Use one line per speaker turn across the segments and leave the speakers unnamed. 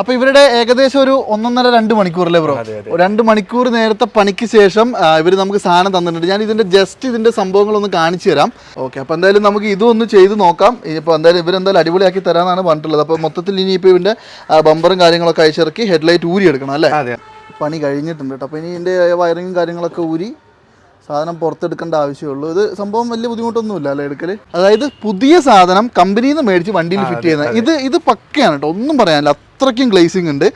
അപ്പൊ ഇവരുടെ ഏകദേശം ഒരു ഒന്നൊന്നര രണ്ട് മണിക്കൂറല്ലേ ബ്രോ? രണ്ട് മണിക്കൂർ നേരത്തെ പണിക്ക് ശേഷം ഇവർ നമുക്ക് സാധനം തന്നിട്ടുണ്ട്. ഞാൻ ഇതിന്റെ ജസ്റ്റ് ഇതിന്റെ സംഭവങ്ങൾ ഒന്ന് കാണിച്ചു തരാം. ഓക്കെ അപ്പൊ എന്തായാലും നമുക്ക് ഇതൊന്ന് ചെയ്ത് നോക്കാം. ഇപ്പൊ എന്തായാലും ഇവരെന്തായാലും അടിപൊളിയാക്കി തരാനാണ് പറഞ്ഞിട്ടുള്ളത്. അപ്പൊ മൊത്തത്തിൽ ഇനിയിപ്പോ ഇവന്റെ ബമ്പറും കാര്യങ്ങളൊക്കെ അയച്ചിറക്കി ഹെഡ്ലൈറ്റ് ഊരി എടുക്കണം അല്ലേ? പണി കഴിഞ്ഞിട്ടുണ്ട് കേട്ടോ. അപ്പോൾ ഇനി ഇതിന്റെ വയറിങ്ങും കാര്യങ്ങളൊക്കെ ഊരി സാധനം പുറത്തെടുക്കേണ്ട ആവശ്യമുള്ളൂ. ഇത് സംഭവം വലിയ ബുദ്ധിമുട്ടൊന്നുമില്ല അല്ലേ എടുക്കൽ അതായത് പുതിയ സാധനം കമ്പനിയിൽ നിന്ന് മേടിച്ച് വണ്ടിയിൽ ഫിറ്റ് ചെയ്യുന്നത്. ഇത് ഇത് പക്കയാണ് കേട്ടോ. ഒന്നും പറയാനില്ല. അത്രയ്ക്കും ഗ്ലേസിംഗ് ഉണ്ട്.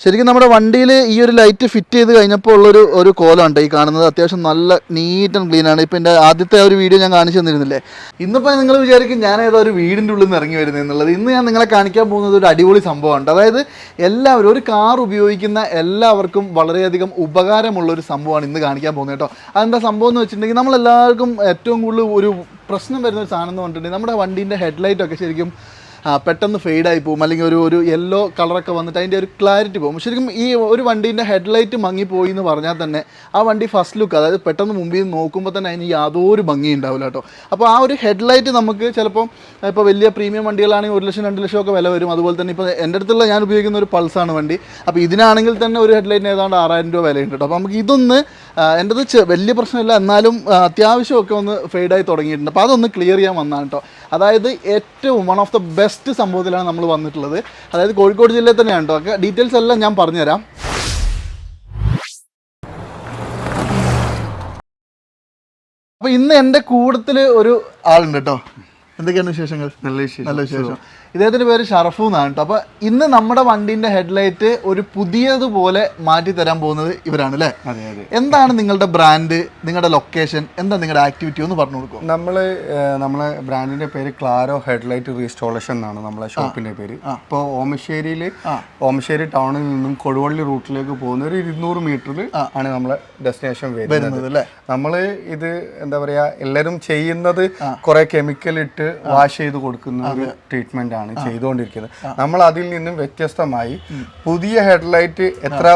ശരിക്കും നമ്മുടെ വണ്ടിയിൽ ഈ ഒരു ലൈറ്റ് ഫിറ്റ് ചെയ്ത് കഴിഞ്ഞപ്പോൾ ഉള്ളൊരു ഒരു കോലമുണ്ട് ഈ കാണുന്നത്. അത്യാവശ്യം നല്ല നീറ്റ് ആൻഡ് ക്ലീൻ ആണ്. ഇപ്പം എന്റെ ആദ്യത്തെ ഒരു വീഡിയോ ഞാൻ കാണിച്ചു തന്നിരുന്നില്ലേ? ഇന്നിപ്പോൾ നിങ്ങൾ വിചാരിക്കും ഞാൻ ഏതോ ഒരു വീടിന്റെ ഉള്ളിൽ നിന്ന് ഇറങ്ങി വരുന്നത് എന്നുള്ളത്. ഇന്ന് ഞാൻ നിങ്ങളെ കാണിക്കാൻ പോകുന്നത് ഒരു അടിപൊളി സംഭവമുണ്ട് അതായത് എല്ലാവരും ഒരു കാർ ഉപയോഗിക്കുന്ന എല്ലാവർക്കും വളരെയധികം ഉപകാരമുള്ള ഒരു സംഭവമാണ് ഇന്ന് കാണിക്കാൻ പോകുന്നത് കേട്ടോ. അതെന്താ സംഭവം എന്ന് വെച്ചിട്ടുണ്ടെങ്കിൽ നമ്മളെല്ലാവർക്കും ഏറ്റവും കൂടുതൽ ഒരു പ്രശ്നം വരുന്ന ഒരു സാധനം എന്ന് പറഞ്ഞിട്ടുണ്ടെങ്കിൽ നമ്മുടെ വണ്ടീന്റെ ഹെഡ്ലൈറ്റൊക്കെ ശരിക്കും പെട്ടെന്ന് ഫെയ്ഡായി പോകും. അല്ലെങ്കിൽ ഒരു ഒരു യെല്ലോ കളറൊക്കെ വന്നിട്ട് അതിന്റെ ഒരു ക്ലാരിറ്റി പോകും. ശരിക്കും ഈ ഒരു വണ്ടീന്റെ ഹെഡ്ലൈറ്റ് മങ്ങിപ്പോയി എന്ന് പറഞ്ഞാൽ തന്നെ ആ വണ്ടി ഫസ്റ്റ് ലുക്ക് അതായത് പെട്ടെന്ന് മുമ്പിൽ നിന്ന് നോക്കുമ്പോൾ തന്നെ അതിന് യാതൊരു ഭംഗി ഉണ്ടാവില്ല കേട്ടോ. അപ്പോൾ ആ ഒരു ഹെഡ്ലൈറ്റ് നമുക്ക് ചിലപ്പം ഇപ്പോൾ വലിയ പ്രീമിയം വണ്ടികളാണെങ്കിൽ ഒരു ലക്ഷം രണ്ട് ലക്ഷം ഒക്കെ വില വരും. അതുപോലെ തന്നെ ഇപ്പോൾ എന്റെ അടുത്തുള്ള ഞാൻ ഉപയോഗിക്കുന്ന ഒരു പൾസാണ് വണ്ടി. അപ്പോൾ ഇതിനാണെങ്കിൽ തന്നെ ഒരു ഹെഡ്ലൈറ്റിന് ഏതാണ്ട് ആറായിരം രൂപ വിലയുണ്ട് കേട്ടോ. അപ്പോൾ നമുക്ക് ഇതൊന്ന് എന്റെത് ചെ- വലിയ പ്രശ്നമില്ല. എന്നാലും അത്യാവശ്യമൊക്കെ ഒന്ന് ഫെയ്ഡായി തുടങ്ങിയിട്ടുണ്ട്. അപ്പോൾ അതൊന്ന് ക്ലിയർ ചെയ്യാൻ വന്നാണ് കേട്ടോ. അതായത് ഏറ്റവും വൺ ഓഫ് ദ ബെസ്റ്റ് സംഭവത്തിലാണ് നമ്മൾ വന്നിട്ടുള്ളത്. അതായത് കോഴിക്കോട് ജില്ലയിൽ തന്നെയാണ് കേട്ടോ ഡീറ്റെയിൽസ് എല്ലാം ഞാൻ പറഞ്ഞുതരാം. അപ്പോൾ ഇന്ന് എന്റെ കൂട്ടത്തിൽ ഒരു ആളുണ്ട് കേട്ടോ എന്തൊക്കെയാണ് വിശേഷങ്ങൾ?
നല്ല വിശേഷം.
നല്ല വിശേഷം. ഇദ്ദേഹത്തിന്റെ പേര് ഷറഫു എന്നാണ് കേട്ടോ. അപ്പോൾ ഇന്ന് നമ്മുടെ വണ്ടിന്റെ ഹെഡ്ലൈറ്റ് ഒരു പുതിയതുപോലെ മാറ്റി തരാൻ പോകുന്നത് ഇവരാണ് അല്ലേ?
അതെ അതെ.
എന്താണ് നിങ്ങളുടെ ബ്രാൻഡ് നിങ്ങളുടെ ലൊക്കേഷൻ എന്താ നിങ്ങളുടെ ആക്ടിവിറ്റി ഒന്ന് പറഞ്ഞു കൊടുക്കും
നമ്മൾ നമ്മളെ ബ്രാൻഡിന്റെ പേര് ക്ലാരോ ഹെഡ്ലൈറ്റ് റീസ്റ്റോളേഷൻ എന്നാണ് നമ്മളെ ഷോപ്പിന്റെ പേര്. അപ്പോൾ ഓമശ്ശേരിയിൽ ഓമശ്ശേരി ടൗണിൽ നിന്നും കൊടുവള്ളി റൂട്ടിലേക്ക് പോകുന്ന ഒരു ഇരുന്നൂറ് മീറ്ററിൽ ആണ് നമ്മളെ ഡെസ്റ്റിനേഷൻ വരുന്നത്. നമ്മൾ ഇത് എന്താ പറയുക എല്ലാവരും ചെയ്യുന്നത് കുറേ കെമിക്കൽ ഇട്ട് വാഷ് ചെയ്ത് കൊടുക്കുന്ന ഒരു ട്രീറ്റ്മെന്റ് ആണ് ചെയ്തുകൊണ്ടിരിക്കുന്നത്. നമ്മൾ അതിൽ നിന്നും വ്യത്യസ്തമായി പുതിയ ഹെഡ്ലൈറ്റ് എത്ര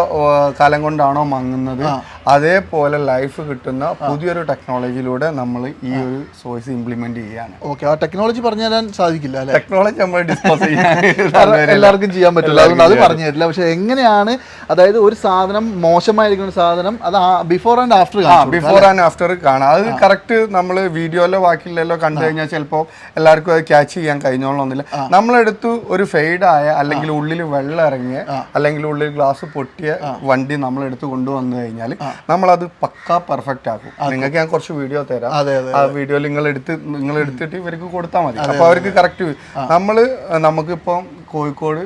കാലം കൊണ്ടാണോ മങ്ങുന്നത് അതേപോലെ ലൈഫ് കിട്ടുന്ന പുതിയൊരു ടെക്നോളജിയിലൂടെ നമ്മൾ ഈ ഒരു സോഴ്സ് ഇംപ്ലിമെന്റ് ചെയ്യാണ്
ഓക്കെ ആ ടെക്നോളജി പറഞ്ഞു തരാൻ സാധിക്കില്ല അല്ലേ?
ടെക്നോളജി നമ്മൾ ഡിസ്കസ്
ചെയ്യാൻ എല്ലാവർക്കും ചെയ്യാൻ പറ്റില്ല. അതുകൊണ്ട് അത് പറഞ്ഞു തരില്ല. പക്ഷെ എങ്ങനെയാണ് അതായത് ഒരു സാധനം മോശമായിരിക്കുന്ന സാധനം അത് before and after
before and after കാണാം. അത് കറക്റ്റ് നമ്മൾ വീഡിയോയിലോ ബാക്കിയില്ലല്ലോ കണ്ടു കഴിഞ്ഞാൽ ചിലപ്പോൾ എല്ലാവർക്കും അത് ക്യാച്ച് ചെയ്യാൻ കഴിഞ്ഞോളൊന്നുമില്ല നമ്മളെടുത്ത് ഒരു ഫെയ്ഡ് ആയ അല്ലെങ്കിൽ ഉള്ളിൽ വെള്ളം ഇറങ്ങിയ അല്ലെങ്കിൽ ഉള്ളിൽ ഗ്ലാസ് പൊട്ടിയ വണ്ടി നമ്മളെടുത്ത് കൊണ്ടുവന്നു കഴിഞ്ഞാൽ നമ്മളത് പക്കാ പെർഫെക്റ്റ് ആക്കും. നിങ്ങൾക്ക് ഞാൻ കുറച്ച് വീഡിയോ തരാം. ആ വീഡിയോ നിങ്ങൾ എടുത്ത് നിങ്ങൾ എടുത്തിട്ട് ഇവർക്ക് കൊടുത്താൽ മതി. അപ്പൊ അവർക്ക് കറക്റ്റ് നമ്മൾ നമുക്കിപ്പം കോഴിക്കോട്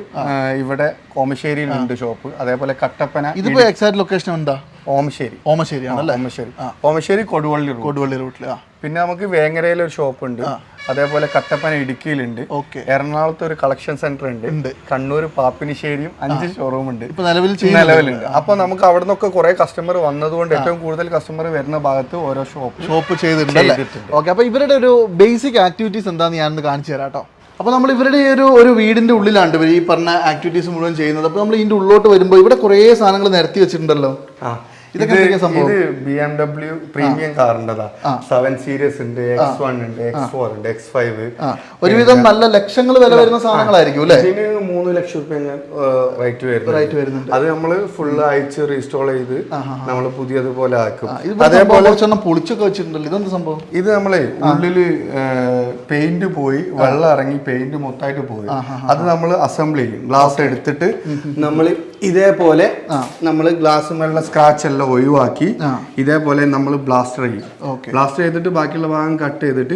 ഇവിടെ കോമശ്ശേരിയിലുണ്ട് ഷോപ്പ് അതേപോലെ കട്ടപ്പന
ഇതിപ്പോ എക്സാക്ട് ലൊക്കേഷൻ എന്താ?
ഓമശ്ശേരി.
ഓമശ്ശേരി. ആണല്ലേ
ഓമശ്ശേരി ഓമശ്ശേരി കൊടുവള്ളി
കൊടുവള്ളി റൂട്ടിൽ ആ.
പിന്നെ നമുക്ക് വേങ്ങരയിൽ ഒരു ഷോപ്പ് ഉണ്ട് അതേപോലെ കട്ടപ്പന ഇടുക്കിയിലുണ്ട്.
ഓക്കെ.
എറണാകുളത്ത് ഒരു കളക്ഷൻ സെന്റർ ഉണ്ട്. കണ്ണൂർ പാപ്പിനിശ്ശേരിയും അഞ്ച് ഷോറൂം ഉണ്ട്.
ഇപ്പൊ നിലവിൽ
നിലവിലുണ്ട്. അപ്പൊ നമുക്ക് അവിടെ നിന്നൊക്കെ കുറെ കസ്റ്റമർ വന്നതുകൊണ്ട് ഏറ്റവും കൂടുതൽ കസ്റ്റമർ വരുന്ന ഭാഗത്ത് ഓരോ ഷോപ്പ്
ഷോപ്പ് ചെയ്തിട്ടുണ്ട് ഓക്കെ. അപ്പൊ ഇവരുടെ ഒരു ബേസിക് ആക്ടിവിറ്റീസ് എന്താന്ന് ഞാനൊന്ന് കാണിച്ചു തരാം കേട്ടോ. അപ്പൊ നമ്മൾ ഇവരുടെ ഈ ഒരു ഒരു വീടിന്റെ ഉള്ളിലാണ്ട് ഇവർ ഈ പറഞ്ഞ ആക്ടിവിറ്റീസ് മുഴുവൻ ചെയ്യുന്നത്. അപ്പൊ നമ്മൾ ഇതിന്റെ ഉള്ളോട്ട് വരുമ്പോൾ ഇവിടെ കുറേ സാധനങ്ങൾ നിരത്തി വെച്ചിട്ടുണ്ടല്ലോ. ഇതൊക്കെ
ഇത് ബി എം ഡബ്ല്യു പ്രീമിയം കാറിന്റെതാ. സെവൻ സീരീസ് ഉണ്ട് എക്സ് വൺ ഉണ്ട് എക്സ് ഫോർ ഉണ്ട് എക്സ് ഫൈവ്
ഒരുവിധം നല്ല ലക്ഷങ്ങൾ വില വരുന്ന സാധനങ്ങളായിരിക്കും അല്ലേ?
ഇതിന് മൂന്ന് ലക്ഷം റുപ്യ റേറ്റ് വരുന്നത്
റേറ്റ് വരുന്നുണ്ട്.
അത് നമ്മൾ ഫുൾ അയച്ച് റീസ്റ്റോൾ ചെയ്ത് നമ്മൾ പുതിയതുപോലെ ആക്കും.
അതേപോലെ പൊളിച്ചൊക്കെ വെച്ചിട്ടുണ്ടല്ലോ. ഇതെന്ത് സംഭവം?
ഇത് നമ്മളെ ഉള്ളിൽ പെയിന്റ് പോയി വെള്ളം ഇറങ്ങി പെയിന്റ് മൊത്തമായിട്ട് പോയി. അത് നമ്മൾ അസംബ്ലി ചെയ്യും. ഗ്ലാസ് എടുത്തിട്ട് നമ്മൾ ഇതേപോലെ നമ്മൾ ഗ്ലാസ് മേലുള്ള സ്ക്രാച്ച് എല്ലാം ഒഴിവാക്കി ഇതേപോലെ നമ്മൾ ബ്ലാസ്റ്റർ ചെയ്യും. ബ്ലാസ്റ്റർ ചെയ്തിട്ട് ബാക്കിയുള്ള ഭാഗം കട്ട് ചെയ്തിട്ട്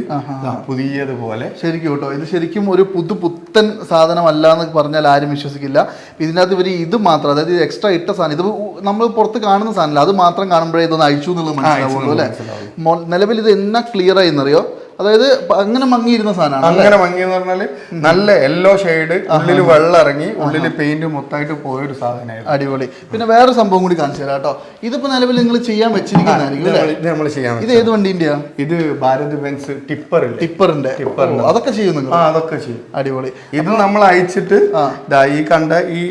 പുതിയതുപോലെ
ശരിക്കും കേട്ടോ ഇത് ശരിക്കും ഒരു പുതു പുത്തൻ സാധനമല്ല എന്ന് പറഞ്ഞാൽ ആരും വിശ്വസിക്കില്ല. ഇതിനകത്ത് ഇവർ ഇത് മാത്രം അതായത് എക്സ്ട്രാ ഇട്ട സാധനം ഇത് നമ്മൾ പുറത്ത് കാണുന്ന സാധനമല്ല അത് മാത്രം കാണുമ്പോഴേ ഇതൊന്ന് അഴിച്ചു എന്നുള്ളത് മനസ്സിലാവുള്ളൂ അല്ലേ? നിലവിൽ ഇത് എന്നാ ക്ലിയർ ആയിന്നറിയോ അതായത് അങ്ങനെ മങ്ങിയിരുന്ന സാധനമാണ്
അങ്ങനെ മങ്ങി എന്ന് പറഞ്ഞാൽ നല്ല യെല്ലോ ഷെയ്ഡ് ഉള്ളിൽ വെള്ളം ഇറങ്ങി ഉള്ളിൽ പെയിന്റ് മൊത്തമായിട്ട് പോയൊരു സാധനമായിരുന്നു.
അടിപൊളി. പിന്നെ വേറെ സംഭവം കൂടി കാണിച്ചു തരാം കേട്ടോ. ഇതിപ്പോ നിലവിൽ നിങ്ങൾ ചെയ്യാൻ വെച്ചിരിക്കുന്നതായിരിക്കും
ഇത് നമ്മൾ ചെയ്യാൻ
ഇത് ഏത് വണ്ടിന്റെയാ?
ഇത് ഭാരത് ബെൻസ് ടിപ്പർ
ടിപ്പറിന്റെ. ടിപ്പർ അതൊക്കെ ചെയ്യും നിങ്ങൾ?
അതൊക്കെ ചെയ്യും.
അടിപൊളി.
ഇത് നമ്മൾ അയച്ചിട്ട് ഈ കണ്ട ഈ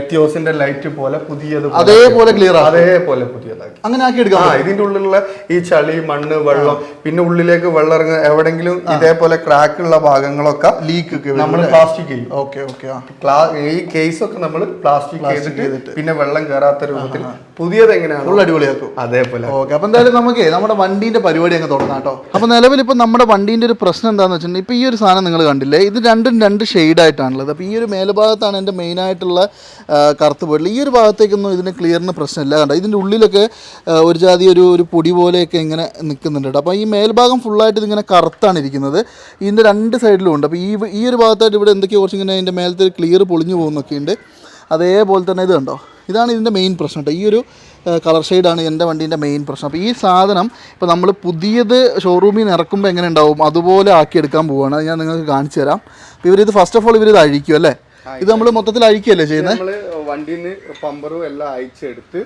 എത്തിയോസിന്റെ ലൈറ്റ് പോലെ പുതിയത്
അതേപോലെ ക്ലിയർ
അതേപോലെ പുതിയതാക്കി.
അങ്ങനെ ആക്കി എടുക്കാം
ഇതിന്റെ ഉള്ളിലുള്ള ഈ ചളി മണ്ണ് വെള്ളം പിന്നെ ഉള്ളിലേക്ക് വെള്ളം ഇറങ്ങുന്ന എവിടെങ്കിലും ഇതേപോലെ ക്രാക്ക് ഉള്ള ഭാഗങ്ങളൊക്കെ
ലീക്ക് ഒക്കെ
നമ്മൾ പ്ലാസ്റ്റിക് ചെയ്യും.
ഓക്കെ ഓക്കെ
ഈ കേസ് ഒക്കെ നമ്മൾ പ്ലാസ്റ്റിക് ചെയ്തിട്ട് പിന്നെ വെള്ളം കയറാത്ത രൂപത്തിൽ പുതിയത് എങ്ങനെയാണ്?
ഫുൾ അടിപൊളിയാക്കും.
അതേപോലെ.
ഓക്കെ അപ്പൊ എന്തായാലും നമുക്ക് നമ്മുടെ വണ്ടീന്റെ പരിപാടി അങ്ങ് തുടങ്ങാം കേട്ടോ. അപ്പൊ നിലവിൽ ഇപ്പൊ നമ്മുടെ വണ്ടീന്റെ ഒരു പ്രശ്നം എന്താണെന്ന് വെച്ചിട്ടുണ്ടെങ്കിൽ ഇപ്പൊ ഈ ഒരു സാധനം നിങ്ങൾ കണ്ടില്ലേ? ഇത് രണ്ടും രണ്ട് ഷെയ്ഡ് ആയിട്ടാണുള്ളത്. അപ്പൊ ഈ ഒരു മേൽഭാഗത്താണ് എന്റെ മെയിൻ ആയിട്ടുള്ള കറുത്ത് പോയിട്ടുള്ളത്. ഈ ഒരു ഭാഗത്തേക്കൊന്നും ഇതിന് ക്ലിയറിന് പ്രശ്നമില്ല. കണ്ടോ? ഇതിന്റെ ഉള്ളിലൊക്കെ ഒരു ജാതി ഒരു ഒരു പൊടി പോലെയൊക്കെ ഇങ്ങനെ നിൽക്കുന്നുണ്ട് അപ്പൊ അപ്പോൾ ഈ മേൽഭാഗം ഫുള്ളായിട്ട് ഇതിങ്ങനെ കറുത്താണ് ഇരിക്കുന്നത്. ഇതിന്റെ രണ്ട് സൈഡിലും ഉണ്ട്. അപ്പോൾ ഈ ഈ ഒരു ഭാഗത്തായിട്ട് ഇവിടെ എന്തൊക്കെയോ കുറച്ച് ഇങ്ങനെ അതിന്റെ മേലത്തെ ക്ലിയർ പൊളിഞ്ഞു പോകുന്നൊക്കെ ഉണ്ട്. അതേപോലെ തന്നെ ഇത് കണ്ടോ? ഇതാണ് ഇതിന്റെ മെയിൻ പ്രശ്നം കേട്ടോ. ഈ ഒരു കളർ ഷെയ്ഡാണ് എന്റെ വണ്ടീന്റെ മെയിൻ പ്രശ്നം. അപ്പോൾ ഈ സാധനം ഇപ്പോൾ നമ്മൾ പുതിയത് ഷോറൂമിൽ നിന്ന് ഇറക്കുമ്പോൾ എങ്ങനെ ഉണ്ടാവും? അതുപോലെ ആക്കിയെടുക്കാൻ പോവുകയാണ് അത് ഞാൻ നിങ്ങൾക്ക് കാണിച്ചു തരാം. അപ്പോൾ ഇത് ഫസ്റ്റ് ഓഫ് ഓൾ ഇവരിത് അഴിക്കും അല്ലേ? ഇത് നമ്മൾ മൊത്തത്തിൽ അഴിക്കുകയല്ലേ ചെയ്യുന്നത്
നമ്മൾ നിന്ന് പമ്പറും എല്ലാം അയച്ചെടുത്ത്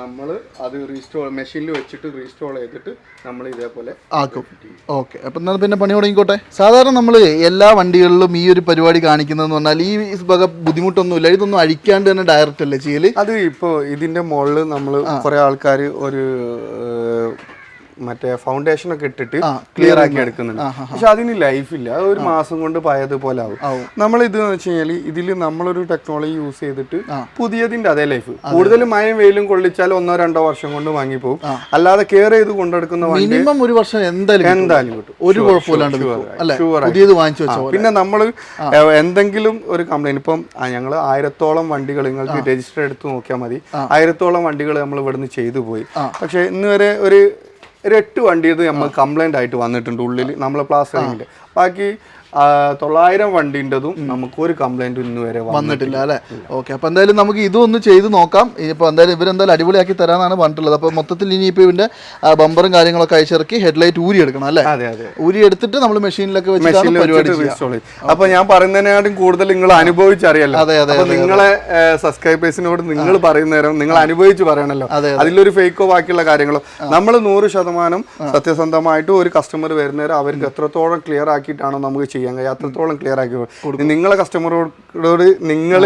നമ്മൾ അത് റീസ്റ്റോൾ മെഷീനിൽ വെച്ചിട്ട് റീസ്റ്റോൾ ചെയ്തിട്ട് നമ്മൾ ഇതേപോലെ
ആക്കും. ഓക്കെ. അപ്പം എന്നാൽ പിന്നെ പണി തുടങ്ങിക്കോട്ടെ? സാധാരണ നമ്മൾ എല്ലാ വണ്ടികളിലും ഈ ഒരു പരിപാടി കാണിക്കുന്നതെന്ന് പറഞ്ഞാൽ ഈ വക ബുദ്ധിമുട്ടൊന്നുമില്ല. ഇതൊന്നും അഴിക്കാണ്ട് തന്നെ ഡയറക്റ്റ് അല്ലേ ചെയ്യൽ?
അത് ഇപ്പോൾ ഇതിന്റെ മുകളിൽ നമ്മൾ കുറേ ആൾക്കാർ ഒരു മറ്റേ ഫൗണ്ടേഷൻ ഒക്കെ ഇട്ടിട്ട് ക്ലിയർ ആക്കി എടുക്കുന്നുണ്ട്. പക്ഷെ അതിന് ലൈഫില്ല അത് ഒരു മാസം കൊണ്ട് പഴയതുപോലെ ആവും. നമ്മൾ ഇത് വെച്ച് കഴിഞ്ഞാൽ ഇതിൽ നമ്മളൊരു ടെക്നോളജി യൂസ് ചെയ്തിട്ട് പുതിയതിന്റെ അതേ ലൈഫ് കൂടുതൽ മഴയും വെയിലും കൊള്ളിച്ചാൽ ഒന്നോ രണ്ടോ വർഷം കൊണ്ട് വാങ്ങിപ്പോവും. അല്ലാതെ കെയർ ചെയ്ത് കൊണ്ടെടുക്കുന്ന
മിനിമം ഒരു വർഷം എന്തായാലും.
എന്തായാലും കിട്ടും.
ഒരു കുഴപ്പമില്ലാണ്ട്
പിന്നെ നമ്മൾ എന്തെങ്കിലും ഒരു കംപ്ലൈന്റ് ഇപ്പം ഞങ്ങൾ ആയിരത്തോളം വണ്ടികൾ നിങ്ങൾക്ക് രജിസ്റ്റർ എടുത്ത് നോക്കിയാൽ മതി. ആയിരത്തോളം വണ്ടികൾ നമ്മൾ ഇവിടുന്ന് ചെയ്തു പോയി. പക്ഷെ ഇന്ന് വരെ ഒരു ഒരു എട്ട് വണ്ടിയത് നമ്മൾ കംപ്ലൈന്റ് ആയിട്ട് വന്നിട്ടുണ്ട് ഉള്ളിൽ നമ്മളെ പ്ലാസ്റ്ററിങ്ങിന്റെ ബാക്കി തൊള്ളായിരം വണ്ടിന്റെതും നമുക്ക് ഒരു കംപ്ലൈന്റ് ഇന്ന് വരെ വന്നിട്ടില്ല.
അല്ലേ? ഓക്കെ അപ്പൊ എന്തായാലും നമുക്ക് ഇതൊന്ന് ചെയ്ത് നോക്കാം. ഇപ്പൊ എന്തായാലും ഇവരെന്തായാലും അടിപൊളിയാക്കി തരാന്നാണ് പറഞ്ഞിട്ടുള്ളത്. അപ്പൊ മൊത്തത്തിൽ ഇനിയിപ്പോ ഇവന്റെ ബമ്പറും കാര്യങ്ങളൊക്കെ അയച്ചിറക്കി ഹെഡ്ലൈറ്റ് ഊരി എടുക്കണം അല്ലേ? ഊരി എടുത്തിട്ട് നമ്മൾ മെഷീനിലൊക്കെ
ചെയ്യും അപ്പൊ ഞാൻ പറയുന്നതിനാട്ടും കൂടുതൽ നിങ്ങൾ അനുഭവിച്ചറിയല്ലോ.
അതെ, അതെ,
നിങ്ങളെ സബ്സ്ക്രൈബേഴ്സിനോട് നിങ്ങൾ പറയുന്ന നേരം നിങ്ങൾ അനുഭവിച്ച് പറയണല്ലോ.
അതെ,
അതിലൊരു ഫേക്കോ ബാക്കിയുള്ള കാര്യങ്ങളോ. നമ്മൾ നൂറ് ശതമാനം സത്യസന്ധമായിട്ട് ഒരു കസ്റ്റമർ വരുന്നേരം അവർക്ക് എത്രത്തോളം ക്ലിയർ ആക്കിയിട്ടാണോ നമുക്ക് ചെയ്യാൻ കഴിയും അത്രത്തോളം ക്ലിയർ ആക്കി. നിങ്ങളെ കസ്റ്റമറോട് നിങ്ങൾ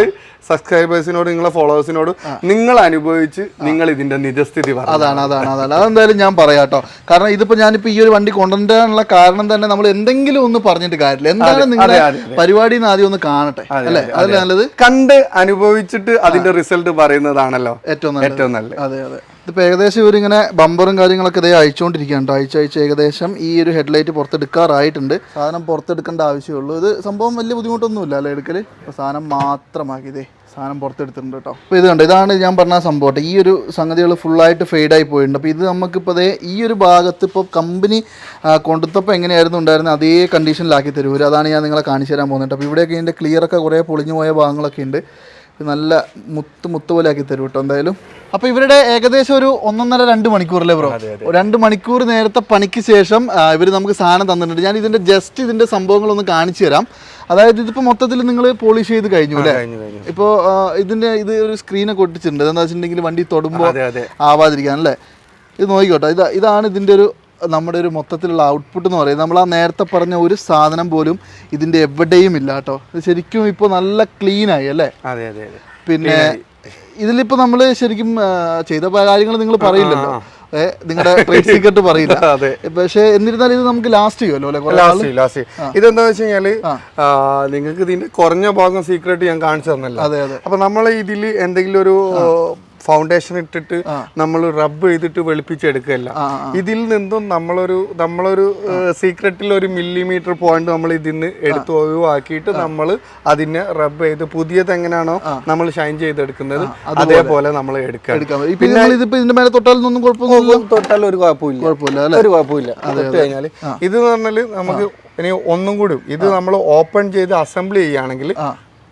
സബ്സ്ക്രൈബേഴ്സിനോട് നിങ്ങളെ ഫോളോവേഴ്സിനോട് നിങ്ങൾ അനുഭവിച്ച് നിങ്ങൾ ഇതിന്റെ നിജസ്ഥിതി
അതാണ് അതാണ് അതാണ്. അതെന്തായാലും ഞാൻ പറയാം കേട്ടോ കാരണം ഇതിപ്പോ ഞാനിപ്പോ ഈ ഒരു വണ്ടി കൊണ്ടുവരാനുള്ള കാരണം തന്നെ നമ്മൾ എന്തെങ്കിലും ഒന്ന് പറഞ്ഞിട്ട് കാര്യമില്ല. എന്താണ് നിങ്ങളുടെ പരിപാടി ആദ്യം ഒന്ന് കാണട്ടെ അല്ലേ? അതല്ലേ നല്ലത്?
കണ്ട് അനുഭവിച്ചിട്ട് അതിന്റെ റിസൾട്ട് പറയുന്നതാണല്ലോ.
ഏറ്റവും
ഏറ്റവും നല്ലത്.
അതെ അതെ. ഇതിപ്പോൾ ഏകദേശം ഇവരിങ്ങനെ ബമ്പറും കാര്യങ്ങളൊക്കെ ഇതേ അയച്ചുകൊണ്ടിരിക്കുകയാണ് അയച്ച് അയച്ച് ഏകദേശം ഈ ഒരു ഹെഡ്ലൈറ്റ് പുറത്തെടുക്കാറായിട്ടുണ്ട്. സാധനം പുറത്തെടുക്കേണ്ട ആവശ്യമുള്ളൂ. ഇത് സംഭവം വലിയ ബുദ്ധിമുട്ടൊന്നുമില്ല അല്ലേ എടുക്കൽ അപ്പോൾ സാധനം മാത്രമാക്കി ഇതേ സാധനം പുറത്തെടുത്തിട്ടുണ്ട് കേട്ടോ. അപ്പോൾ ഇത് കണ്ടോ ഇതാണ് ഞാൻ പറഞ്ഞ സംഭവം ഈ ഒരു സംഗതികൾ ഫുള്ളായിട്ട് ഫെയ്ഡായി പോയിട്ടുണ്ട്. അപ്പോൾ ഇത് നമുക്കിപ്പോൾ അതേ ഈ ഒരു ഭാഗത്ത് ഇപ്പോൾ കമ്പനി കൊണ്ടുത്തപ്പോൾ എങ്ങനെയായിരുന്നു ഉണ്ടായിരുന്നത് അതേ കണ്ടീഷനിലാക്കി തരും. ഒരു അതാണ് ഞാൻ നിങ്ങളെ കാണിച്ചു തരാൻ പോകുന്നത് അപ്പോൾ ഇവിടെയൊക്കെ ഇതിന്റെ ക്ലിയറൊക്കെ കുറേ പൊളിഞ്ഞു പോയ ഭാഗങ്ങളൊക്കെ ഉണ്ട്. നല്ല മുത്ത് മുത്ത് പോലെ ആക്കി തരും കേട്ടോ എന്തായാലും. അപ്പൊ ഇവരുടെ ഏകദേശം ഒരു ഒന്നൊന്നര രണ്ട് മണിക്കൂറല്ലേ ബ്രോ രണ്ട് മണിക്കൂർ നേരത്തെ പണിക്ക് ശേഷം ഇവർ നമുക്ക് സാധനം തന്നിട്ടുണ്ട്. ഞാൻ ഇതിന്റെ ജസ്റ്റ് ഇതിന്റെ സംഭവങ്ങൾ ഒന്ന് കാണിച്ചു തരാം. അതായത് ഇതിപ്പോ മൊത്തത്തിൽ നിങ്ങൾ പോളിഷ് ചെയ്ത് കഴിഞ്ഞു അല്ലേ? ഇപ്പോ ഇതിന്റെ ഇത് ഒരു സ്ക്രീനൊക്കെ ഒട്ടിച്ചിട്ടുണ്ട് എന്താ വെച്ചിട്ടുണ്ടെങ്കിൽ വണ്ടി തൊടുമ്പോൾ ആവാതിരിക്കാൻ അല്ലേ? ഇത് നോക്കിക്കോട്ടെ. ഇതാ ഇതാണ് ഇതിന്റെ ഒരു നമ്മുടെ ഒരു മൊത്തത്തിലുള്ള ഔട്ട്പുട്ട് എന്ന് പറയുന്നത്. നമ്മൾ ആ നേരത്തെ പറഞ്ഞ ഒരു സാധനം പോലും ഇതിന്റെ എവിടെയും ഇല്ല കേട്ടോ. ശരിക്കും ഇപ്പോൾ നല്ല ക്ലീൻ ആയി അല്ലേ? പിന്നെ ഇതിലിപ്പോൾ നമ്മൾ ശരിക്കും ചെയ്ത കാര്യങ്ങൾ നിങ്ങൾ പറയില്ലല്ലോ. നിങ്ങളുടെ ട്രേഡ് സീക്രട്ട് പറയില്ല.
അതെ.
പക്ഷേ എന്നിരുന്നാലും ഇത് നമുക്ക് ലാസ്റ്റ് ചെയ്യുമല്ലോ
ലാസ്റ്റ് ലാസ്റ്റ് ഇതെന്താ വെച്ച് കഴിഞ്ഞാൽ നിങ്ങൾക്ക് ഇതിന്റെ കുറഞ്ഞ ഭാഗം സീക്രട്ട് ഞാൻ കാണിച്ചു തന്നല്ലോ.
അതെ അതെ.
അപ്പൊ നമ്മൾ ഇതിൽ എന്തെങ്കിലും ഒരു ഫൗണ്ടേഷൻ ഇട്ടിട്ട് നമ്മൾ റബ്ബ് ചെയ്തിട്ട് വെളുപ്പിച്ചെടുക്കല്ല. ഇതിൽ നിന്നും നമ്മളൊരു നമ്മളൊരു സീക്രട്ടിൽ ഒരു മില്ലിമീറ്റർ പോയിന്റ് നമ്മൾ ഇതിൽ നിന്ന് എടുത്ത് ഒഴിവാക്കിയിട്ട് നമ്മൾ അതിനെ റബ്ബ് ചെയ്ത് പുതിയത് എങ്ങനെയാണോ നമ്മൾ ഷൈൻ ചെയ്തെടുക്കുന്നത് അതേപോലെ. നമ്മൾ
എടുക്കാം. ഇതിന്റെ മേലെ തൊട്ടാലൊന്നും
തൊട്ടാൽ ഒരു കുഴപ്പമില്ല. ഒരു കുഴപ്പമില്ല. കഴിഞ്ഞാൽ ഇത് എന്ന് പറഞ്ഞാൽ നമുക്ക് ഇനി ഒന്നും കൂടി ഇത് നമ്മൾ ഓപ്പൺ ചെയ്ത് അസംബ്ലി ചെയ്യുകയാണെങ്കിൽ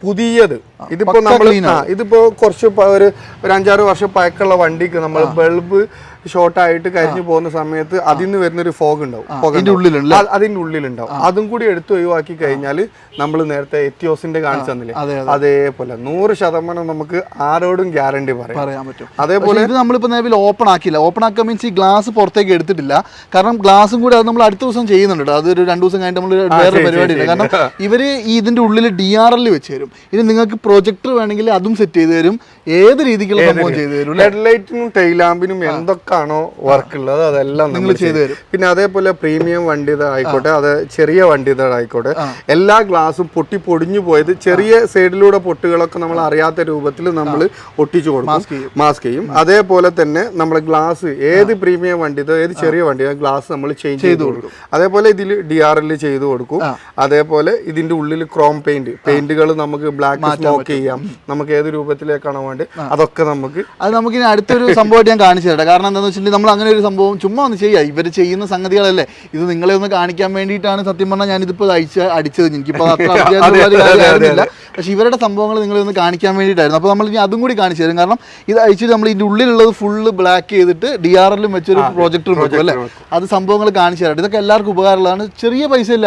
പുതിയത്. ഇതിപ്പോ നമ്മൾ ഇതിപ്പോ കുറച്ച് ഒരു ഒരു അഞ്ചാറ് വർഷം പഴക്കമുള്ള വണ്ടിക്ക് നമ്മൾ ബൾബ് ഷോർട്ട് ആയിട്ട് കരിഞ്ഞു പോകുന്ന സമയത്ത് അതിൽ നിന്ന് വരുന്നൊരു ഫോഗ് ഉണ്ടാവും. അതിന്റെ ഉള്ളിലുണ്ടാവും. അതും കൂടി എടുത്ത് ഒഴിവാക്കി കഴിഞ്ഞാൽ നമ്മൾ നേരത്തെ എത്തിയോസിന്റെ കാണിച്ചു തന്നില്ലേ? അതേപോലെ നൂറ് ശതമാനം നമുക്ക് ആരോടും ഗ്യാരണ്ടി പറയാം.
പറയാൻ പറ്റും.
അതേപോലെ
നമ്മളിപ്പോ ഇത് നമ്മളിപ്പോൾ നിലവിൽ ഓപ്പൺ ആക്കിയില്ല. ഓപ്പൺ ആക്കാൻ മീൻസ് ഈ ഗ്ലാസ് പുറത്തേക്ക് എടുത്തിട്ടില്ല. കാരണം ഗ്ലാസും കൂടി അത് നമ്മൾ അടുത്ത ദിവസം ചെയ്യുന്നുണ്ട് അത് അതൊരു രണ്ട് ദിവസം കഴിഞ്ഞിട്ട് നമ്മൾ വേറെ പരിപാടിയില്ല കാരണം ഇവർ ഈ ഇതിന്റെ ഉള്ളിൽ ഡി ആർ എൽ വെച്ച് തരും. ഇനി നിങ്ങൾക്ക് പ്രൊജക്ടർ വേണമെങ്കിൽ അതും സെറ്റ് ചെയ്ത് തരും. ഏത് രീതിക്കുള്ള സംഭവം ചെയ്തു തരും ഹെഡ്
ഹെഡ്ലൈറ്റിനും ടൈലാമ്പിനും ലാമ്പിനും എന്തൊക്കെ എന്തൊക്കെയാണോ വർക്ക് ഉള്ളത് അതെല്ലാം നമ്മൾ
ചെയ്തു
തരും. പിന്നെ അതേപോലെ പ്രീമിയം വണ്ടിതായിക്കോട്ടെ അത് ചെറിയ വണ്ടിതായിക്കോട്ടെ എല്ലാ ഗ്ലാസും പൊട്ടി പൊടിഞ്ഞു പോയത് ചെറിയ സൈഡിലൂടെ പൊട്ടുകളൊക്കെ നമ്മൾ അറിയാത്ത രൂപത്തിൽ നമ്മൾ ഒട്ടിച്ചു കൊടുക്കും. മാസ്ക് ചെയ്യും. അതേപോലെ തന്നെ നമ്മൾ ഗ്ലാസ് ഏത് പ്രീമിയം വണ്ടിതോ ഏത് ചെറിയ വണ്ടിയോ ഗ്ലാസ് നമ്മൾ ചേഞ്ച് ചെയ്ത് കൊടുക്കും. അതേപോലെ ഇതിൽ ഡി ആർ എൽ ചെയ്ത് കൊടുക്കും. അതേപോലെ ഇതിന്റെ ഉള്ളിൽ ക്രോം പെയിന്റ് പെയിന്റുകൾ നമുക്ക് ബ്ലാക്ക് സ്മോക്ക് ചെയ്യാം. നമുക്ക് ഏത് രൂപത്തിലേക്കാണോ വേണ്ടത് അതൊക്കെ നമുക്ക്
അത് നമുക്ക് അടുത്തൊരു സംഭവമായിട്ട് ഞാൻ കാണിച്ചു തരാം. കാരണം എന്താണെന്ന് വെച്ചിട്ടുണ്ടെങ്കിൽ നമ്മൾ അങ്ങനെ ഒരു സംഭവം ചുമ്മാ ഒന്ന് ചെയ്യുക ഇവർ ചെയ്യുന്ന സംഗതികളല്ലേ. ഇത് നിങ്ങളെ ഒന്ന് കാണിക്കാൻ വേണ്ടിയിട്ടാണ് സത്യം പറഞ്ഞാൽ ഞാനിതിപ്പോൾ അയച്ച് അടിച്ചത്. എനിക്കിപ്പോൾ അത്ര അത്യാവശ്യമില്ല പക്ഷേ ഇവരുടെ സംഭവങ്ങൾ നിങ്ങളെ ഒന്ന് കാണിക്കാൻ വേണ്ടിയിട്ടായിരുന്നു. അപ്പോൾ നമ്മൾ ഇനി അതും കൂടി കാണിച്ചു തരും. കാരണം ഇത് അയച്ചിട്ട് നമ്മൾ ഇതിന്റെ ഉള്ളിലുള്ളത് ഫുള്ള് ബ്ലാക്ക് ചെയ്തിട്ട് ഡി ആർ എല്ലും വെച്ചൊരു പ്രൊജക്ടർ വെക്കും അല്ലേ? അത് സംഭവങ്ങൾ കാണിച്ചു തരാം. ഇതൊക്കെ എല്ലാവർക്കും ഉപകാരമുള്ളതാണ്. ചെറിയ പൈസ ഇല്ല.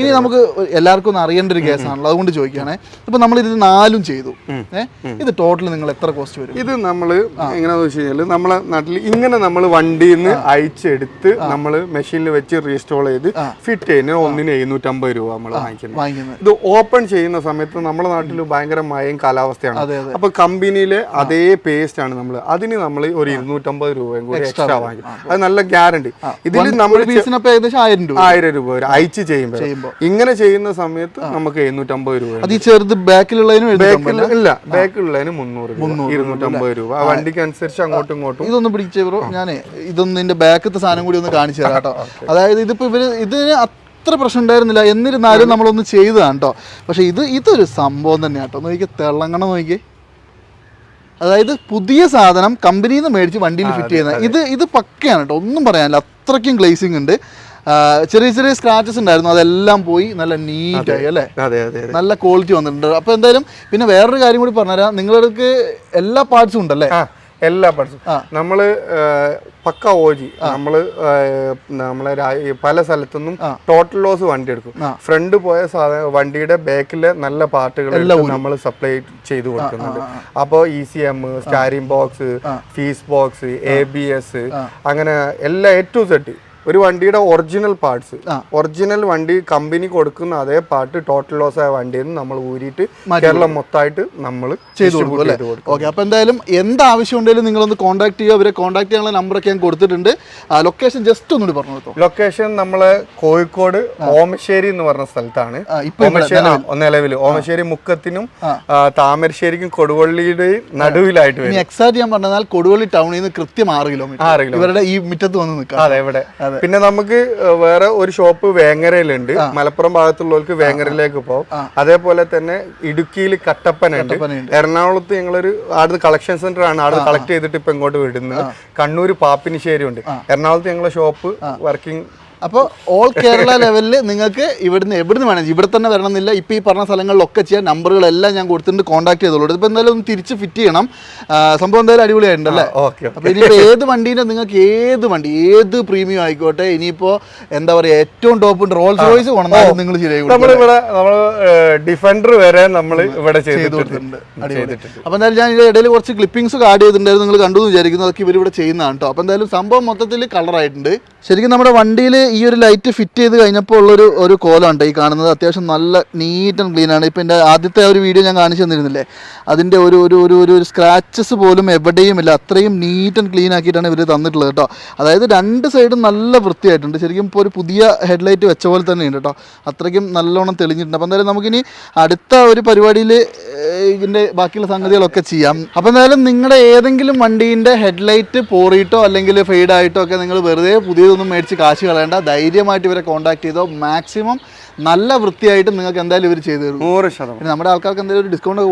ഇനി നമുക്ക് എല്ലാവർക്കും ഒന്ന് അറിയേണ്ട ഒരു കേസാണല്ലോ അതുകൊണ്ട് ചോദിക്കുകയാണേ. ഇപ്പൊ നമ്മൾ ഇത് നാലും ചെയ്തു. ഇത് ടോട്ടൽ നിങ്ങൾ എത്ര കോസ്റ്റ് വരും?
ഇത് നമ്മൾ എങ്ങനെയാണെന്ന് വെച്ച് കഴിഞ്ഞാൽ നമ്മളെ നാട്ടിൽ ഇങ്ങനെ നമ്മൾ വണ്ടിയിൽ നിന്ന് അയച്ചെടുത്ത് നമ്മൾ മെഷീനിൽ വെച്ച് റീസ്റ്റോൾ ചെയ്ത് ഫിറ്റ് ചെയ്യുന്ന ഒന്നിന് എഴുന്നൂറ്റമ്പത് രൂപ നമ്മൾ വാങ്ങിക്കുന്നത്. ഇത് ഓപ്പൺ ചെയ്യുന്ന സമയത്ത് നമ്മുടെ നാട്ടിൽ ഭയങ്കര മഴയും കാലാവസ്ഥയാണ്. അപ്പൊ കമ്പനിയിലെ അതേ പേസ്റ്റ് ആണ് നമ്മൾ അതിന് നമ്മൾ ഒരു ഇരുന്നൂറ്റമ്പത് രൂപയും കൂടി എക്സ്ട്രാ വാങ്ങിക്കും. അത് നല്ല ഗ്യാരണ്ടി ഇതിൽ നമ്മൾ
ആയിരം രൂപ
ആയിരം രൂപ വരും. അയച്ച് ചെയ്യുമ്പോൾ ഇങ്ങനെ ചെയ്യുന്ന സമയത്ത് നമുക്ക് എഴുന്നൂറ്റമ്പത് രൂപ
അത് ഈ ചെറുത് ബാക്കിലുള്ളതിനും
ഇല്ല. ബാക്കിലുള്ളതിന് മുന്നൂറ് ഇരുന്നൂറ്റമ്പത് രൂപ. വണ്ടിക്ക് അനുസരിച്ച് അങ്ങോട്ടും ഇങ്ങോട്ടും
ഇതൊന്ന് പിടിച്ചേ ബ്രോ ഞാനേ ഇതൊന്നും ഇതിന്റെ ബാക്കത്തെ സാധനം കൂടി ഒന്ന് കാണിച്ചു തരാം കേട്ടോ. അതായത് ഇതിപ്പോ ഇവർ ഇതിന് അത്ര പ്രശ്നം ഉണ്ടായിരുന്നില്ല. എന്നിരുന്നാലും നമ്മളൊന്ന് ചെയ്തതാണ് കേട്ടോ. പക്ഷെ ഇത് ഇതൊരു സംഭവം തന്നെ കേട്ടോ. നോക്കി തിളങ്ങണം നോക്കി അതായത് പുതിയ സാധനം കമ്പനിയിൽ നിന്ന് മേടിച്ച് വണ്ടിയിൽ ഫിറ്റ് ചെയ്യുന്നത് ഇത് ഇത് പക്കയാണ് കേട്ടോ. ഒന്നും പറയാനില്ല. അത്രയ്ക്കും ഗ്ലേസിംഗ് ഉണ്ട്. ചെറിയ ചെറിയ സ്ക്രാച്ചസ് ഉണ്ടായിരുന്നു. അതെല്ലാം പോയി നല്ല നീറ്റായി അല്ലേ?
അതെ അതെ അതെ.
നല്ല ക്വാളിറ്റി വന്നിട്ടുണ്ട്. അപ്പോൾ എന്തായാലും പിന്നെ വേറൊരു കാര്യം കൂടി പറഞ്ഞുതരാം. നിങ്ങളുടെ എല്ലാ പാർട്സും ഉണ്ടല്ലേ?
എല്ലാ പഠിച്ചു നമ്മൾ പക്ക ഓജി നമ്മൾ നമ്മളെ പല സ്ഥലത്തു പല സ്ഥലത്തുനിന്നും ടോട്ടൽ ലോസ് വണ്ടി എടുക്കും. ഫ്രണ്ട് പോയ സാധനം വണ്ടിയുടെ ബാക്കിലെ നല്ല പാർട്ടുകൾ നമ്മൾ സപ്ലൈ ചെയ്തു കൊടുക്കുന്നുണ്ട്. അപ്പോൾ E C M steering box fuse box A B S അങ്ങനെ എല്ലാ എ ടു സെറ്റ് ഒരു വണ്ടിയുടെ ഒറിജിനൽ പാർട്സ് ഒറിജിനൽ വണ്ടി കമ്പനി കൊടുക്കുന്ന അതേ പാർട്ട് ടോട്ടൽ ലോസ് ആയ വണ്ടിയിൽ നിന്ന് നമ്മൾ ഊരിയിട്ട് കേരളം മൊത്തമായിട്ട് നമ്മൾ
ചെയ്തു കൊടുക്കും അല്ലേ? ഓക്കെ അപ്പോൾ എന്തായാലും എന്ത് ആവശ്യം ഉണ്ടെങ്കിലും നിങ്ങളൊന്ന് കോൺടാക്ട് ചെയ്യുക. അവരെ കോൺടാക്ട് ചെയ്യാനുള്ള നമ്പറൊക്കെ ഞാൻ കൊടുത്തിട്ടുണ്ട്. ലൊക്കേഷൻ ജസ്റ്റ് ഒന്നുകൂടി പറഞ്ഞു കൊടുത്തു?
ലൊക്കേഷൻ നമ്മളെ കോഴിക്കോട് ഓമശ്ശേരി എന്ന് പറഞ്ഞ സ്ഥലത്താണ്. നിലവിൽ. ഓമശ്ശേരി മുക്കത്തിനും താമരശ്ശേരിക്കും കൊടുവള്ളിയുടെയും നടുവിലായിട്ട് വരും.
എക്സാക്ട് ഞാൻ പറഞ്ഞാൽ കൊടുവള്ളി ടൗണിൽ നിന്ന് കൃത്യം ആറ് കിലോമീറ്റർ ഇവരുടെ ഈ മുറ്റത്ത് വന്ന് നിൽക്കാം.
അതെ ഇവിടെ. പിന്നെ നമുക്ക് വേറെ ഒരു ഷോപ്പ് വേങ്ങരയിലുണ്ട്. മലപ്പുറം ഭാഗത്തുള്ളവർക്ക് വേങ്ങരയിലേക്ക് പോകും അതേപോലെ തന്നെ ഇടുക്കിയിൽ കട്ടപ്പന ഉണ്ട്. എറണാകുളത്ത് ഞങ്ങളൊരു ആടുന്ന് കളക്ഷൻ സെന്റർ ആണ്. അവിടെ കളക്ട് ചെയ്തിട്ട് ഇപ്പൊ ഇങ്ങോട്ട് വിടുന്നത്. കണ്ണൂർ പാപ്പിനിശ്ശേരി ഉണ്ട് എറണാകുളത്ത് ഞങ്ങളെ ഷോപ്പ് വർക്കിംഗ്
അപ്പോൾ ഓൾ കേരള ലെവലിൽ നിങ്ങൾക്ക് ഇവിടുന്ന് എവിടുന്ന് വേണമെങ്കിൽ ഇവിടെ തന്നെ വരണമെന്നില്ല. ഇപ്പോൾ ഈ പറഞ്ഞ സ്ഥലങ്ങളിലൊക്കെ ചെയ്യാൻ നമ്പറുകളെല്ലാം ഞാൻ കൊടുത്തിട്ട് കോൺടാക്ട് ചെയ്തോളൂ. ഇപ്പോൾ എന്തായാലും ഒന്ന് തിരിച്ച് ഫിറ്റ് ചെയ്യണം. സംഭവം എന്തായാലും അടിപൊളിയായിട്ടുണ്ടല്ലേ?
ഓക്കെ
അപ്പോൾ ഇനിയിപ്പോൾ ഏത് വണ്ടീന്റെ നിങ്ങൾക്ക് ഏത് വണ്ടി ഏത് പ്രീമിയം ആയിക്കോട്ടെ ഇനിയിപ്പോൾ എന്താ പറയുക ഏറ്റവും ടോപ്പ് റോൾസ് റോയ്സ് കൊണ്ടാലും നിങ്ങൾ.
നമ്മളിവിടെ നമ്മൾ ഡിഫൻഡർ വരെ നമ്മൾ ഇവിടെ ചെയ്തിട്ടുണ്ട്.
അപ്പോൾ എന്തായാലും ഞാൻ ഇടയിൽ കുറച്ച് ക്ലിപ്പിംഗ്സ് ആഡ് ചെയ്തിട്ടുണ്ടായിരുന്നു. നിങ്ങൾ കണ്ടു എന്ന് വിചാരിക്കുന്നു. അതൊക്കെ ഇവിടെ ചെയ്യുന്നതാണ് കേട്ടോ അപ്പോൾ എന്തായാലും സംഭവം മൊത്തത്തിൽ കളറായിട്ടുണ്ട് ശരിക്കും നമ്മുടെ വണ്ടിയിൽ ഈ ഒരു ലൈറ്റ് ഫിറ്റ് ചെയ്ത് കഴിഞ്ഞപ്പോൾ ഉള്ളൊരു ഒരു കോലമുണ്ട് ഈ കാണുന്നത്. അത്യാവശ്യം നല്ല നീറ്റ് ആൻഡ് ക്ലീൻ ആണ്. ഇപ്പം എന്റെ ആദ്യത്തെ ഒരു വീഡിയോ ഞാൻ കാണിച്ചു തന്നിരുന്നില്ലേ? അതിന്റെ ഒരു ഒരു ഒരു ഒരു ഒരു സ്ക്രാച്ചസ് പോലും എവിടെയും ഇല്ല. അത്രയും നീറ്റ് ആൻഡ് ക്ലീൻ ആക്കിയിട്ടാണ് ഇവർ തന്നിട്ടുള്ളത് കേട്ടോ. അതായത് രണ്ട് സൈഡും നല്ല വൃത്തിയായിട്ടുണ്ട്. ശരിക്കും ഇപ്പോൾ ഒരു പുതിയ ഹെഡ്ലൈറ്റ് വെച്ച പോലെ തന്നെ ഉണ്ട് കേട്ടോ. അത്രയ്ക്കും നല്ലോണം തെളിഞ്ഞിട്ടുണ്ട്. അപ്പോൾ എന്തായാലും നമുക്കിനി അടുത്ത ഒരു പരിപാടിയിൽ ഇതിന്റെ ബാക്കിയുള്ള സംഗതികളൊക്കെ ചെയ്യാം. അപ്പോൾ എന്തായാലും നിങ്ങളുടെ ഏതെങ്കിലും വണ്ടീന്റെ ഹെഡ്ലൈറ്റ് പോറിയിട്ടോ അല്ലെങ്കിൽ ഫെയ്ഡായിട്ടോ ഒക്കെ നിങ്ങൾ വെറുതെ പുതിയതൊന്നും മേടിച്ച് കാശ് കളയേണ്ട. ധൈര്യമായിട്ട് ഇവരെ കോൺടാക്ട് ചെയ്തോ. മാക്സിമം നല്ല വൃത്തിയായിട്ട് നിങ്ങൾക്ക് എന്തായാലും ഇവർ ചെയ്തു തരും.
നൂറ് ശതമാനം.
നമ്മുടെ ആൾക്കാർക്ക് എന്തായാലും ഒരു ഡിസ്കൗണ്ട്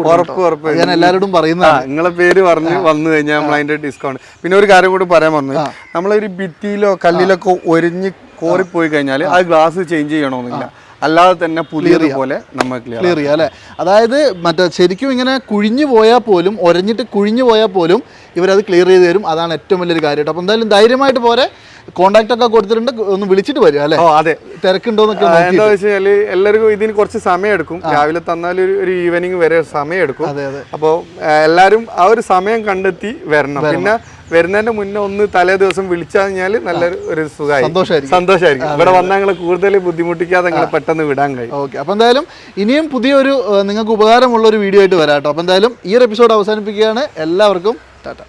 ഉറപ്പ്
ഞാൻ എല്ലാവരോടും
പറയുന്ന
പറയുന്നതാണ്
നിങ്ങളെ പേര് പറഞ്ഞ് വന്നു കഴിഞ്ഞാൽ നമ്മൾ അതിന്റെ ഡിസ്കൗണ്ട് പിന്നെ ഒരു കാര്യം കൂടി പറയാൻ വന്നു. നമ്മളൊരു ഭിത്തിയിലോ കല്ലിലൊക്കെ ഒരിഞ്ഞ് കോറിപ്പോയി കഴിഞ്ഞാൽ ആ ഗ്ലാസ് ചേഞ്ച് ചെയ്യണമെന്നില്ല അല്ലാതെ തന്നെ പുതിയത് പോലെ നമ്മൾ ക്ലിയർ
ചെയ്യാം അല്ലേ? അതായത് മറ്റേ ശരിക്കും ഇങ്ങനെ കുഴിഞ്ഞു പോയാൽ പോലും ഒരഞ്ഞിട്ട് കുഴിഞ്ഞു പോയാൽ പോലും ഇവരത് ക്ലിയർ ചെയ്ത് തരും. അതാണ് ഏറ്റവും വലിയൊരു കാര്യമായിട്ട്. അപ്പോൾ എന്തായാലും ധൈര്യമായിട്ട് പോരെ. കോൺടാക്ട് ഒക്കെ കൊടുത്തിട്ടുണ്ട്. ഒന്ന് വിളിച്ചിട്ട് വരും അല്ലേ?
അതെ.
തിരക്കുണ്ടോന്നൊക്കെ
എന്താ വെച്ചാൽ എല്ലാവർക്കും ഇതിന് കുറച്ച് സമയം എടുക്കും. രാവിലെ തന്നാൽ ഒരു ഈവനിങ് വരെ സമയം എടുക്കും. അപ്പോൾ എല്ലാവരും ആ ഒരു സമയം കണ്ടെത്തി വരണം. പിന്നെ വരുന്നതിന്റെ മുന്നേ ഒന്ന് തലേ ദിവസം വിളിച്ചു കഴിഞ്ഞാൽ നല്ലൊരു ഒരു സുഖമായി
സന്തോഷമായിരിക്കും.
സന്തോഷമായിരിക്കും ഇവിടെ വന്നാൽ നിങ്ങൾ കൂടുതൽ ബുദ്ധിമുട്ടിക്കാതെ നിങ്ങളെ പെട്ടെന്ന് വിടാൻ കഴിയും.
ഓക്കെ. അപ്പോൾ എന്തായാലും ഇനിയും പുതിയൊരു നിങ്ങൾക്ക് ഉപകാരമുള്ള ഒരു വീഡിയോ ആയിട്ട് വരാം കേട്ടോ അപ്പോൾ എന്തായാലും ഈ ഒരു എപ്പിസോഡ് അവസാനിപ്പിക്കുകയാണ്. എല്ലാവർക്കും ടാറ്റ.